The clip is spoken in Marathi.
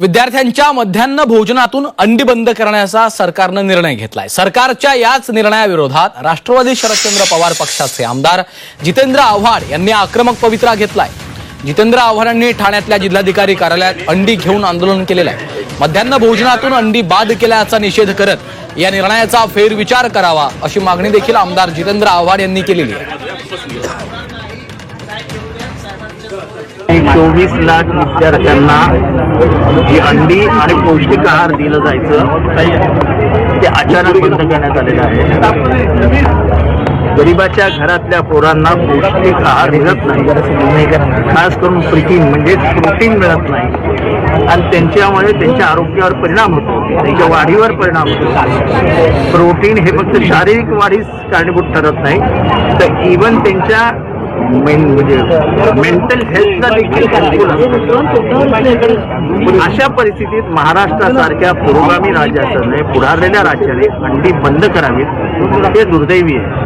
विद्यार्थ्यांच्या मध्यान्ह भोजनातून अंडी बंद करण्याचा सरकारनं निर्णय घेतलाय. सरकारच्या याच निर्णयाविरोधात राष्ट्रवादी शरदचंद्र पवार पक्षाचे आमदार जितेंद्र आव्हाड यांनी आक्रमक पवित्रा घेतलाय. जितेंद्र आव्हाडांनी ठाण्यातल्या जिल्हाधिकारी कार्यालयात अंडी घेऊन आंदोलन केलेलं आहे. मध्यान्ह भोजनातून अंडी बाद केल्याचा निषेध करत या निर्णयाचा फेरविचार करावा अशी मागणी देखील आमदार जितेंद्र आव्हाड यांनी केलेली आहे. चोवीस लाख विद्यार्थ्यांना जी अंडी आणि पौष्टिक आहार दिलं जायचं ते अचानक बंद करण्यात आलेलं आहे. गरिबाच्या घरातल्या पोरांना पौष्टिक आहार मिळत नाही. खास करून प्रोटीन म्हणजे प्रोटीन मिळत नाही. आणि त्यांच्यामुळे त्यांच्या आरोग्यावर परिणाम होतो. त्यांच्या वाढीवर परिणाम होतो. प्रोटीन हे फक्त शारीरिक वाढीस कारणीभूत ठरत नाही. तर इवन त्यांच्या मेन म्हणजे मेंटल हेल्थला देखील अनुकूल अशा परिस्थितीत महाराष्ट्रासारख्या पुरोगामी राज्याने पुढारलेल्या राज्याने अंडी बंद करावीत हे दुर्दैवी आहे.